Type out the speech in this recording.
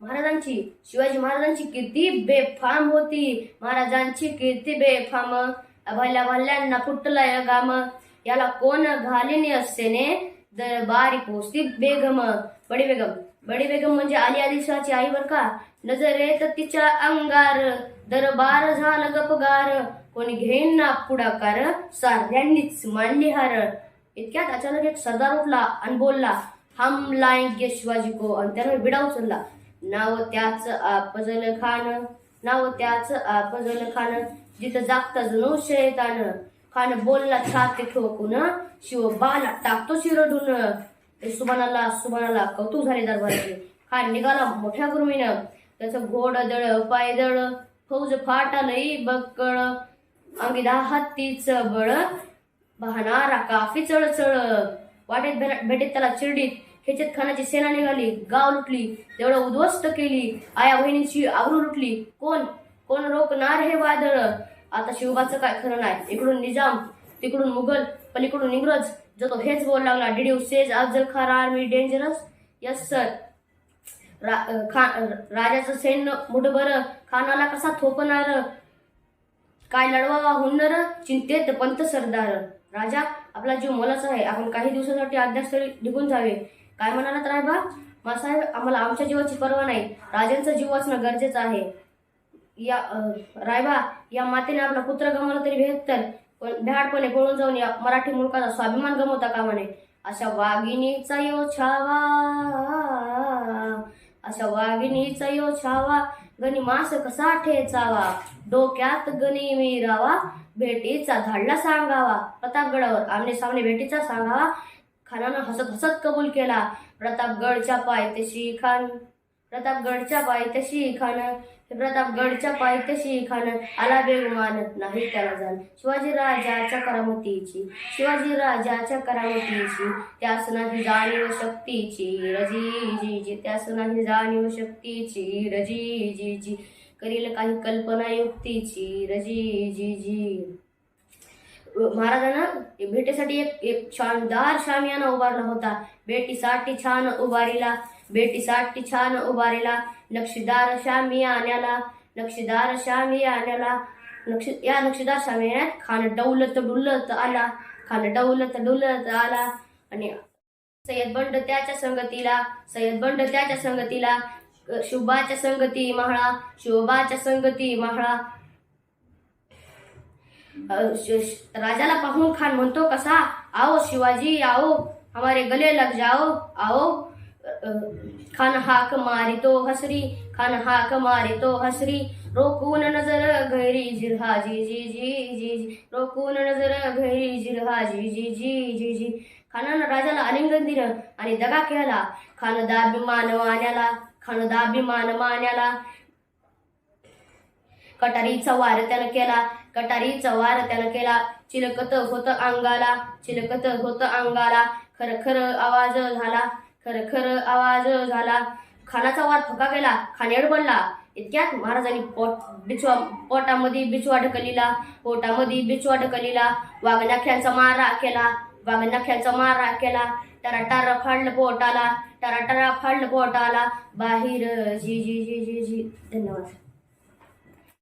महाराजांची शिवाजी महाराजांची किती बेफाम होती. महाराजांची कीर्ती बेफाम. भल्या भल्यांना फुटलाय गाम. याला कोण घालिनी असेने? दरबारी पोचती बेगम बडी बेगम बडी बेगम म्हणजे आली आदिशाची आई बर का? नजर येत तिच्या अंगार. दरबार झालं गपगार. कोणी घेईन ना पुढाकार? साऱ्यांनीच मांडली हार. इतक्यात अचानक एक सरदार उठला आणि बोलला हम लाएंगे शिवाजी को. आणि त्यानं विडा उचलला. नाव त्याच आपजल खान नाव त्याच आपजल खान. जिथं जागता जणू शैतान. खान बोलला छाती ठोकून शिव बाला टाकतो शिरडून. ते सुबानाला सुबानाला कौतुक झाले दरबाराचे. खान निघाला मोठ्या गुरुमीनं त्याचं घोड दळ पायदळ फौज फाटालई बक्कळ. अंगी दहा हत्तीच बळ. बहाणारा काफी चळचळ. वाटेत भेटेत त्याला चिरडीत खेचत खानाची सेना निघाली गाव लुटली तेवढं उद्ध्वस्त केली आया बहिणीची आवरू लुटली कोण? कोण रोखणार हे वादळ? आता शिवबाचं काय खरं नाही. इकडून निजाम तिकडून मुघल पलीकडून इंग्रज. जो तो हेच बोल लागला did you says Afzal Khan army dangerous. Yes sir. रा, खान राजाचं सैन्य मुठभर खानाला कसा थोपणार? काय लढवावा हुन्नर? चिंतेत पंत सरदार. राजा आपला जीव मोलाचा आहे. आपण काही दिवसासाठी अध्यक्ष निघून जावे. काय म्हणाला तर रायबा? मासाहेब आम्हाला आमच्या जीवाची पर्वा नाही. राजांचा जीव वाचणं गरजेचं आहे. या रायबा या मातेने आपला पुत्र गमावला तरी बेहत्तर पण भ्याडपणे पळून जाऊन या मराठी मुलकाचा स्वाभिमान गमवता कामा नये. अशा वाघिणीचा यो छावा अशा वाघिणीचा यो छावा गणी मास कसा ठेचावा डोक्यात गणी मिरावा भेटीचा धाडला सांगावा. प्रतापगडावर आमने सामने भेटीचा सांगावा. खानानं हसत हसत कबूल केला. प्रतापगडच्या पायथ्याशी खान प्रतापगडच्या पायथ्याशी खान प्रतापगडच्या पायथ्याशी खान आला मानत नाही त्याला जाण. शिवाजी राजाच्या करामतीची शिवाजी राजाच्या करामतीची त्यास नाही जाणीव शक्तीची रजी त्यास नाही जाणीव शक्तीची रजी जी जी करील काही कल्पना युक्तीची रजी जी जी महाराजांना भेटीसाठी एक एक शानदार शामियाना उभारला होता. भेटीसाठी छान उभारीला भेटीसाठी छान उभारीला. नक्षीदार शामियान्याला नक्षीदार शामियान्याला. नक्षी या नक्षीदार शामियान्यात खान डौलत डुलत आला. खान डौलत डुलत आला. आणि सय्यद बंड त्याच्या संगतीला सय्यद बंड त्याच्या संगतीला शुभाच्या संगती महाळा शोभाच्या संगती महाळा. राजाला पाहून खान म्हणतो कसा? आओ शिवाजी आओ हमारे गले लग जाओ आओ. खान हाक मारी तो हसरी खान हाक मारी तो हसरी रोकून नजर घरी जिरहा जी जी जी जी जी रोकून नजर घरी जिरहा जी जी जी जी जी. खानानं राजाला आलिंगन दिलं आणि दगा केला. खान दाभिमान मान्याला खान दाभिमान मान्याला कटारीचा वार त्यानं केला. कटारीचा वार त्यानं केला. चिलकत होत अंगाला. चिलकत होत अंगाला. खर आवाज झाला. खर खर आवाज झाला. खानाचा वार फका गेला खानेड बनला इतक्यात महाराजांनी पोट बिचवा पोटामध्ये बिचवा ढकलीला. पोटामध्ये बिचवा ढकलीला. वाघनाख्यांचा मारा केला. वाघनाख्यांचा मारा केला. टरा फाडलं पोटाला. टराटारा फाडलं पोटाला. बाहेर जी जी जी जी जी. धन्यवाद.